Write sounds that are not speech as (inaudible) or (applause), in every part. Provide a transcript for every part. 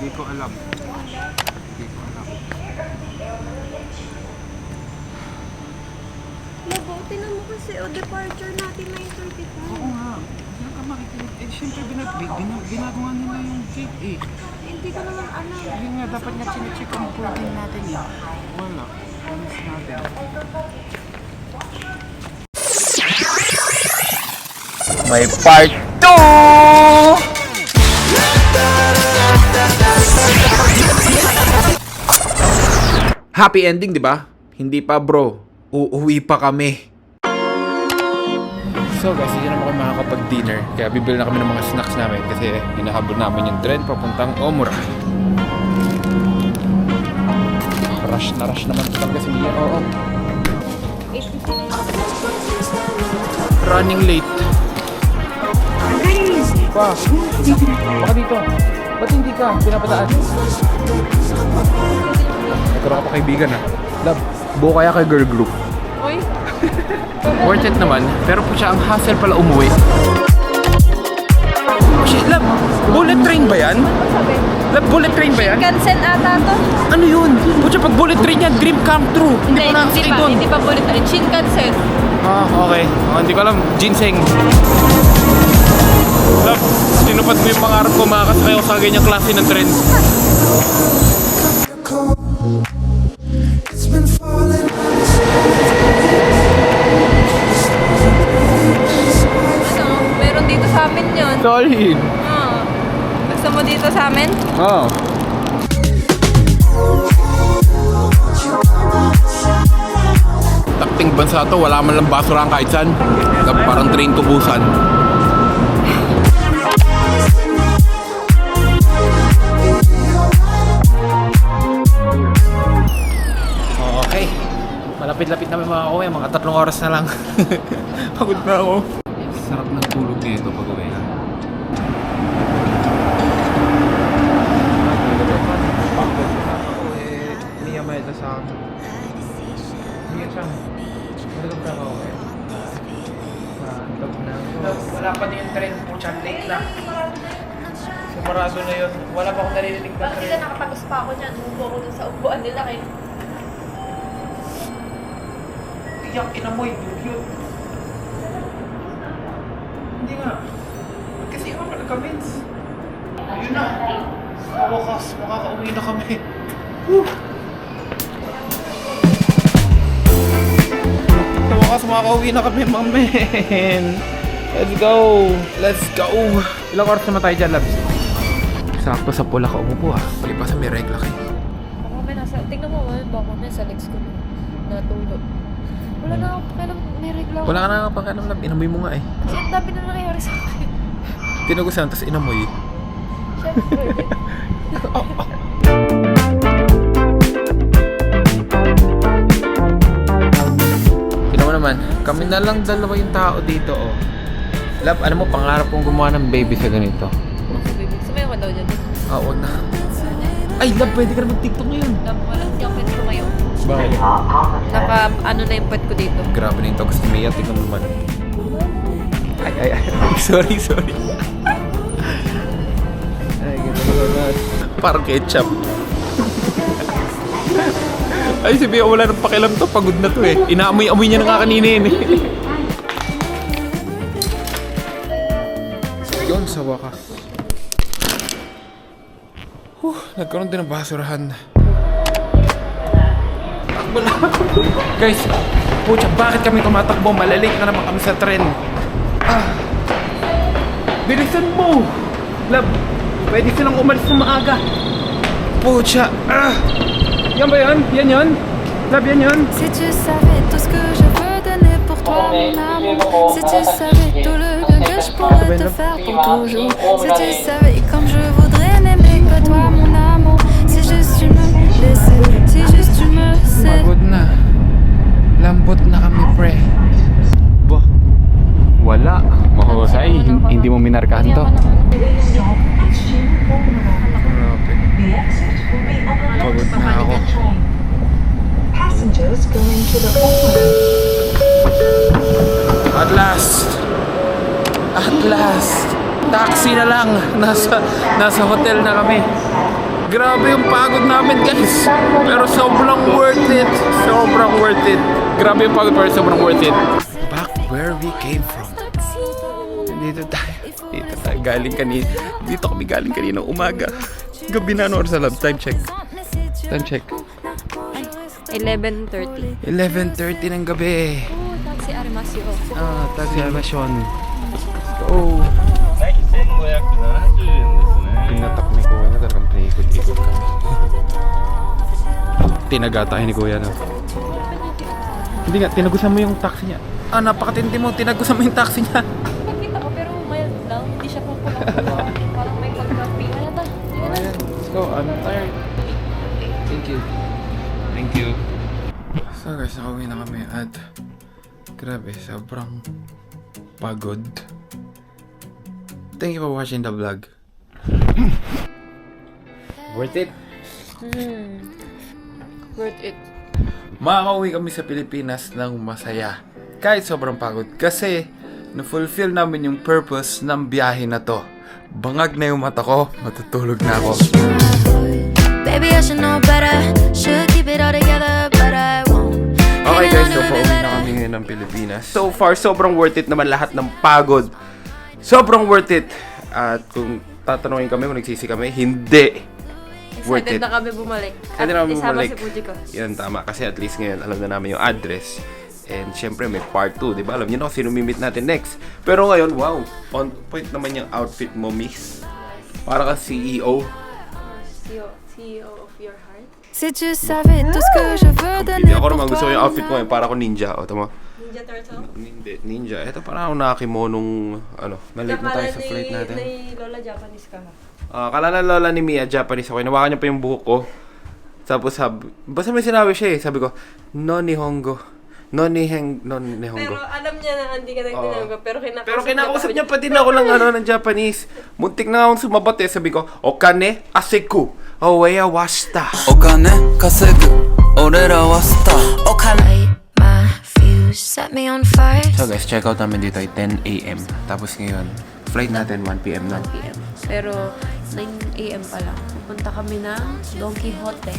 Hindi ko alam. Hindi ko alam. Labo, tinan mo kasi o departure natin 9.35. Oo nga. Diyan ka makikinig. Eh, syempre, binag binag ginagawa nila yung gate eh. Hindi ko naman alam. Yun nga, dapat nga chinecheck ang boarding natin eh. Wala. Promise natin. May part 2! Happy ending, di ba? Hindi pa, bro. Uuwi pa kami. So guys, hindi naman kami makakapag-dinner. Kaya bibili na kami ng mga snacks namin kasi hinahabol namin yung trend papuntang Omura. Rush na rush naman ito kasi niya. Oo. Running late. Pa, baka dito. Ba't hindi ka? Pinapataan. Nagkaroon ka pa kaibigan ha. Love, buo kaya kay girl group. Uy, (laughs) Worth it naman, pero po siya ang hassle pala umuwi. Oh shit, love, bullet train ba yan? Love, bullet train ba yan? Shinkansen ata to? Ano yun? Pucha, pag bullet train yan, dream come true. Hindi, pa hindi nakasakay pa, doon. hindi pa bullet train. Shinkansen. Ah, okay. Oh, hindi ko alam. Ginseng. Love, tinupad mo yung pangarap ko makakasakay ako sa ganyang klase ng trend. Sa amin yun. Solid. Oo. Gusto mo dito sa amin? Oh. Takting bansa to, wala man lang basura kahit saan. Parang train to Busan. Okay. Malapit-lapit namin mga uwi. Mga tatlong oras na lang. (laughs) Pagod na ako. Sarap ng tulog dito pag uwi. Eh. Wala pa din yung trend po, chan late na. Sumarado na yun. Wala pa akong naririnig na Bakit trend. sila nakapagos pa ako niyan? Umupo ako dun sa upuan nila kayo. Iyak, inamoy, cute. Hindi nga. Kasi ako pala comments. Yun na. Sa wakas, makakauwi na kami. Whew. Sa wakas, makakauwi na kami, mamen. (laughs) Let's go. Let's go. Ilang oras naman tayo dyan, Labs? Sakto sa pula ka umupo ah. Palipasan may regla kayo. Baka may nasa, tingnan mo, ah, baka may sa legs ko na natulog. Wala na ako pakialam, may regla ako. Wala ka na pakialam, Lab. Inamoy mo nga eh. Kasi ang dami na nangyayari sa akin. Tinugusan, tapos inamoy. Siyempre. (laughs) Tignan mo naman, kami na lang dalawa yung tao dito, oh. Lab, ano mo, pangarap kong gumawa ng baby sa ganito. Sumayaw ka daw dyan. Ah, wag na. Ay, Lab, pwede ka na mag-tiktok ngayon. Tapos wala, tumayo. Bakit? Naka, ano na yung puwet ko dito. Grabe na yung tagos ni Mia, tignan mo naman. Ay, ay, ay. (laughs) sorry, sorry. ay, gano'n Parang ketchup. (laughs) ay, si Mia, wala nang pakialam to. Pagod na to eh. Inaamoy-amoy niya na nga kanina yun eh. (laughs) Yun, sa wakas. Huh, nagkaroon din ng basurahan. Na. Guys, pucha, bakit kami tumatakbo? Malalik na naman kami sa tren. Ah. Bilisan mo! Lab, pwede silang umalis na maaga. Pucha, ah. Yan ba yan? Yan yan? Lab, yan yan? Si tu savais tout ce que je veux donner pour toi, mon amour. Si tu savais tout le bien que je pourrais te faire pour toujours. Si tu savais comme wala. Mahusay. Hindi mo minarkahan to. Pagod na ako. Passengers going to the At last. At last. Taxi na lang. Nasa, nasa hotel na kami. Grabe yung pagod namin guys. Pero sobrang worth it. Sobrang worth it. Grabe yung pagod pero sobrang worth it. Back where we came from. Dito tayo. Dito tayo. Galing kanina. Dito kami galing kanina umaga. Gabi na ano sa lab. Time check. Time check. 11.30. 11.30 ng gabi. Oh, taxi Arimasyon. Ah, taxi Arimasyon. Let's oh. go. Pinatak ni Kuya na talagang paikot-ikot kami. (laughs) Tinaga tayo ni Kuya na. Hindi nga, tinagusan mo yung taxi niya. Ah, napakatindi mo. Tinagusan mo yung taxi niya. (laughs) nakauwi na kami at grabe, sobrang pagod. Thank you for watching the vlog. (clears throat) Worth it? Hmm. Worth it. Makakauwi kami sa Pilipinas ng masaya. Kahit sobrang pagod. Kasi, na-fulfill namin yung purpose ng biyahe na to. Bangag na yung mata ko, matutulog na ako. Baby, I should know better. Should keep it all together. Okay guys, so pauwi na kami ngayon ng Pilipinas. So far, sobrang worth it naman lahat ng pagod. Sobrang worth it. At kung tatanungin kami kung nagsisi kami, hindi. Worth Excited it. na kami bumalik. Excited na kami isama bumalik. si ko. Yan, tama. Kasi at least ngayon, alam na namin yung address. And syempre, may part 2, di ba? Alam niyo na kung sino mimit natin next. Pero ngayon, wow, on point naman yung outfit mo, miss. Para ka CEO. CEO, CEO of. Si tu savais tout ce que je veux Hindi donner ako naman gusto ko yung outfit ko ngayon. Para ako ninja. O, tama. Ninja Turtle. Hindi, ninja. Ito parang ako nakakimonong, ano, malate na tayo sa flight natin. Ni Lola Japanese ka ha. Ah, kala na lola ni Mia, Japanese ako. Inawakan niya pa yung buhok ko. Tapos sabi, basta may sinabi siya eh. Sabi ko, no nihongo. No ni Heng, no ni Hongo. Pero alam niya na hindi ka nagtinanggap, pero kinakausap Pero kinakausap niya pa din ako ng ano ng Japanese. Muntik na akong sumabat eh. Sabi ko, Okane aseku. Oweya washita. Okane kasegu. Orera washita. Okane. Set me on fire. So guys, check out namin dito ay 10 a.m. Tapos ngayon, flight natin 1 p.m. na. 1 p.m. Pero 9 a.m. pa lang. Pupunta kami ng Don Quixote.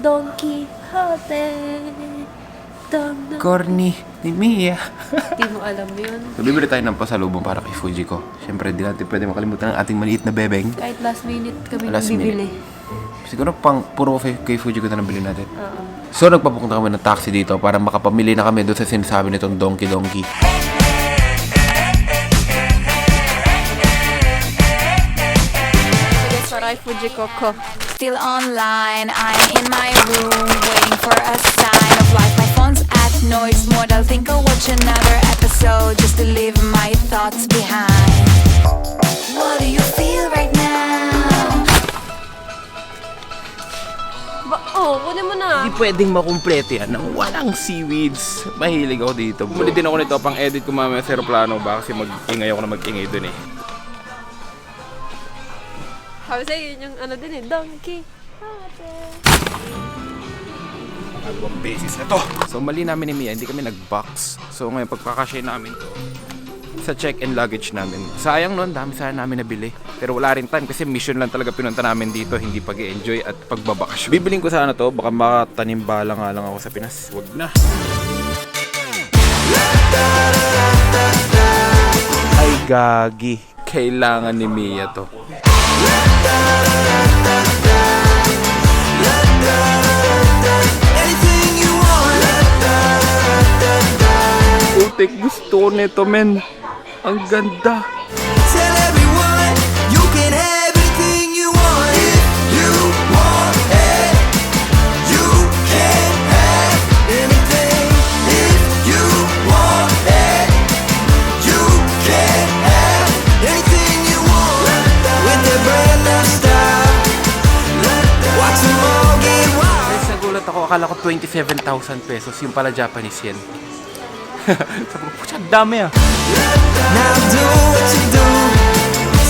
Don Quixote! Don. Corny ni Mia. Hindi mo alam yun. So, bibili tayo ng pasalubong para kay Fuji ko. Siyempre, di natin pwede makalimutan ang ating maliit na bebeng. Kahit last minute kami Last nang bibili. Siguro pang puro kay, kay Fuji ko na nabili natin. Oo. So nagpapunta kami ng taxi dito para makapamili na kami doon sa sinasabi nitong Donkey Donkey. Sige, saray Fuji Coco. Still online, I'm in my room, waiting pwedeng makumpleto yan ng walang seaweeds. Mahilig ako dito. Bumili din ako nito pang edit ko mamaya sa aeroplano ba kasi mag-ingay ako na mag-ingay dun eh. Sabi sa'yo, yun yung ano din eh, Donkey. Dalawang beses na to. So mali namin ni Mia, hindi kami nag-box. So ngayon pagkakasya namin to sa check-in luggage namin. Sayang nun, dami sana namin nabili. Pero wala rin time kasi mission lang talaga pinunta namin dito, hindi pag enjoy at pagbabakasyon. Bibiling ko sana to, baka makatanim bala nga lang ako sa Pinas. Wag na. Ay gagi, kailangan ni Mia to. Putik, gusto ko nito, men. Ang ganda. Tell everyone you can have anything you want if you want it. You can have anything if you want it. You can have anything you want with a brand new style. Watch them all get wild. Guys, nagulat ako. Akala ko 27,000 pesos. Yung pala Japanese yen. Pucha, dami ah. Now do what you do.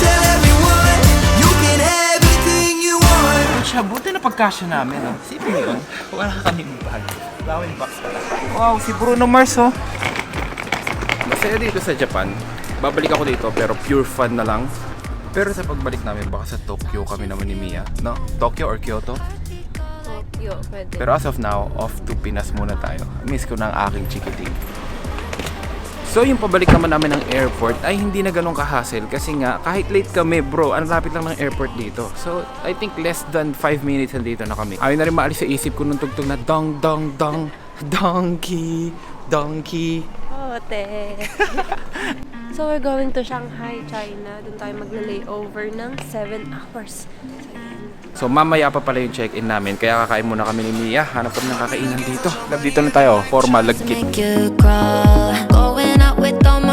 Tell everyone you can have anything you want. Pucha, buti na pagkasya namin. Oh. Sino yun? Wala kaming bag. Wala kaming box pala. Wow, si Bruno Mars oh. Masaya dito sa Japan. Babalik ako dito pero pure fun na lang. Pero sa pagbalik namin, baka sa Tokyo kami naman ni Mia. No? Tokyo or Kyoto? Tokyo, pwede. Pero as of now, off to Pinas muna tayo. Miss ko na ang aking chikiting. So yung pabalik naman namin ng airport ay hindi na ganun ka-hassle kasi nga kahit late kami bro, ang lapit lang ng airport dito. So I think less than 5 minutes nandito na kami. Ayaw na rin maalis sa isip ko nung tugtog na dong dong dong donkey donkey. Hote. (laughs) so we're going to Shanghai, China. Doon tayo magla-layover ng 7 hours. So mamaya pa pala yung check-in namin kaya kakain muna kami ni Mia. Hanap kami ng kakainan dito. Love dito na tayo. Formal, lagkit. With all my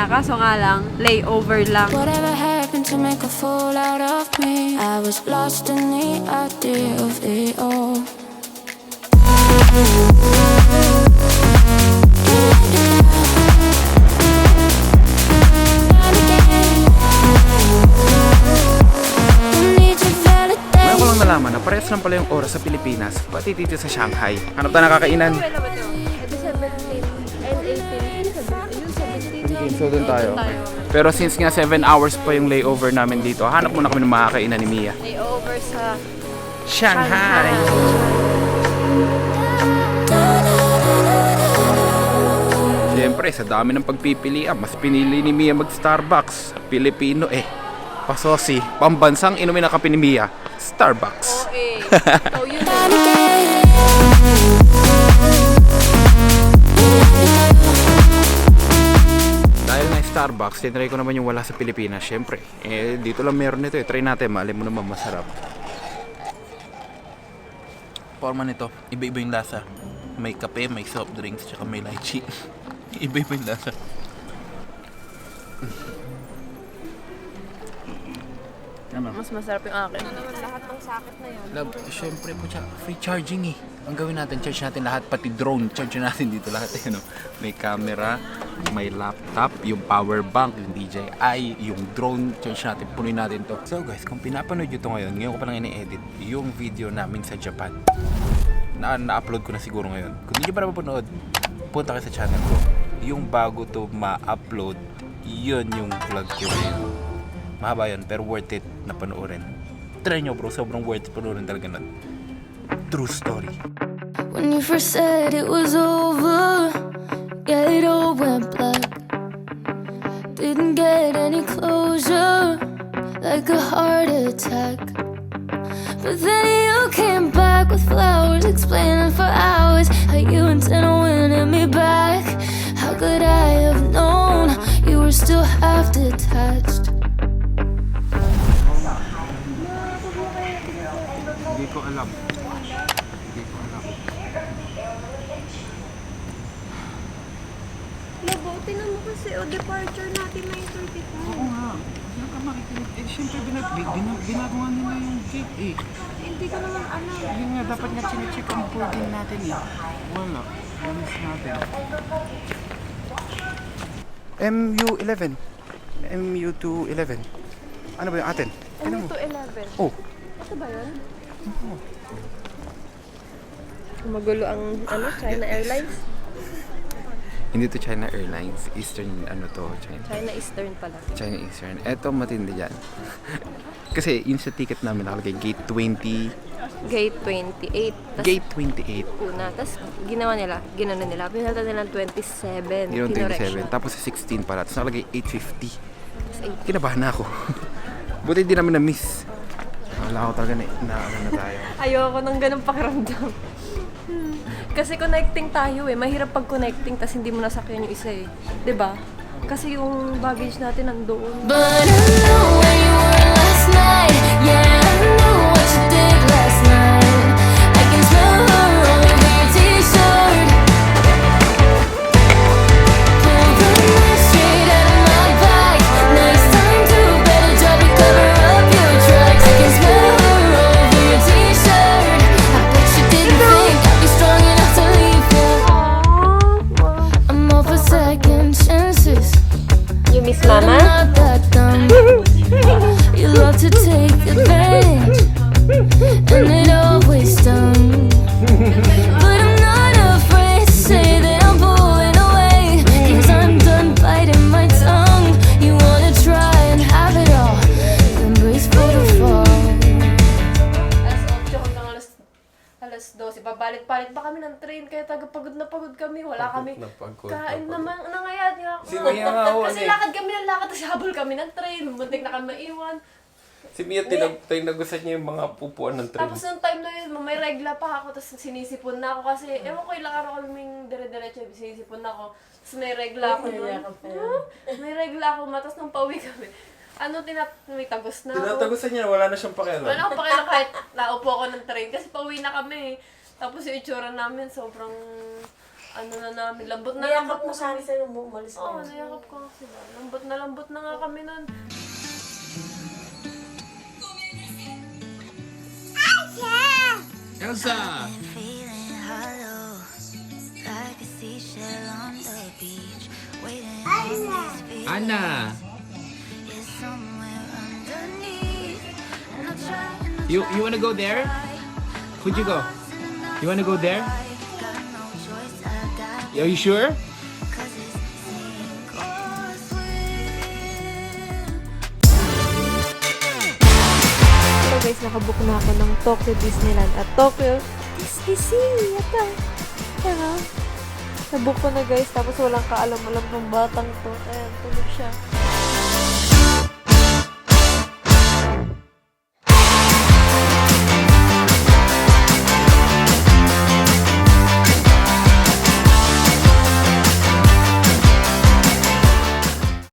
China. Kaso nga lang, layover lang. Whatever happened to make a fool out of me? I was lost in the idea of it all. Ngayon ko lang nalaman na parehas lang pala yung oras sa Pilipinas, pati dito sa Shanghai. Hanap tayo ng kakainan. Kailan ba ito? So doon tayo. Pero since nga 7 hours pa yung layover namin dito, hanap muna kami ng mga kakainan ni Mia. Layover sa Shanghai! Siyempre, sa dami ng pagpipilian, mas pinili ni Mia mag-Starbucks. Pilipino eh. Pasosi, pambansang inumin ng kape ni Mia, Starbucks. Okay. (laughs) So yun. (laughs) Starbucks, tinry ko naman yung wala sa Pilipinas, syempre. Eh, dito lang meron nito eh. Try natin, mali mo naman masarap. Forma nito, iba-iba yung lasa. May kape, may soft drinks, tsaka may lychee. (laughs) iba-iba yung lasa. Ano? Mas masarap yung akin. Ano naman lahat ng sakit na yun? Love, syempre po siya, free charging eh. Ang gawin natin, charge natin lahat, pati drone, charge natin dito lahat. (laughs) Eh, no? May camera, may laptop, yung power bank, yung DJI, yung drone, charge natin, punuin natin to. So guys, kung pinapanood nyo to ngayon, ngayon ko pa lang ini-edit yung video namin sa Japan. Na, na-upload ko na siguro ngayon. Kung hindi nyo pa napapanood, punta kayo sa channel ko. Yung bago to ma-upload, yun yung vlog ko ngayon. Mahaba yun, pero worth it na panoorin. Try nyo bro, sobrang worth it panoorin talaga nun. True story. When you first said it was over, it all went black. Didn't get any closure, like a heart attack. But then you came back with flowers, explaining for hours how you intend on winning me back. How could I have known you were still half detached? Hindi ko alam. Tinan mo kasi, o departure natin na yung 35. Oo nga. Hindi ka makikinig. Eh, syempre, binag binag ginagawa nila yung gate eh. Hindi ko naman alam. Yun nga, dapat nga chinecheck ang boarding natin eh. Wala. Walis natin. MU11. MU211. Ano ba yung atin? Ano to 11? Oh. Ito ba yun? Magulo ang ano, China Airlines. Hindi to China Airlines. Eastern ano to, China. China Eastern pala. China Eastern. Eto matindi dyan. (laughs) Kasi yun sa ticket namin nakalagay gate 20, Gate 28. Tas gate 28. una. Tapos ginawa nila, ginawa nila. Pinalta nila ng 27. Yun Kinorection. 27. Tapos sa 16 pala. Tapos nakalagay 850. Tapos eight. Kinabahan na ako. (laughs) Buti hindi namin na-miss. Wala ko talaga na, na ano na tayo. Ayoko ng ganun pakiramdam. (laughs) Kasi connecting tayo eh. Mahirap pag connecting tas hindi mo nasakyan yung isa eh. 'Di ba? Kasi yung baggage natin nandoon. But I know where you were last night. Yeah, pa kami ng train, kaya tagapagod na pagod kami. Wala kami. na pagod Kain na pagod. naman, nangayat nga ako. Si Mia nga ho, Kasi ano eh. lakad kami ng lakad, tapos habol kami ng train. Muntik na kami maiwan. Si Mia, tinag tinagusan niya yung mga pupuan ng train. Tapos nung time na yun, may regla pa ako, tapos sinisipon na ako kasi, ewan ko ilang araw kaming dire-diretso, sinisipon na ako. Tapos may regla ako doon. Huh? May regla ako, matas nung pauwi kami. Ano, tinat may tagos na ako. Tinatagusan niya, wala na siyang pakialam. Wala akong pakialam kahit naupo ako ng train kasi pauwi na kami. Tapos yung itsura namin, sobrang, ano na namin, lambot na Niyakap lambot mo sana sa'yo nung umalis ka. Oo, nayakap ko nga sila. Lambot na lambot na nga kami nun. Elsa! feeling hollow, like a seashell on the beach. Waiting Anna! is somewhere underneath. And I'll try and I'll You, you wanna go there? Could you go? You wanna go there? Are you sure? Hello guys, nakabook na ako ng Tokyo Disneyland at Tokyo Disney Sea. Ito. Pero, nabook ko na guys, tapos walang kaalam-alam ng batang to. Ayan, tulog siya.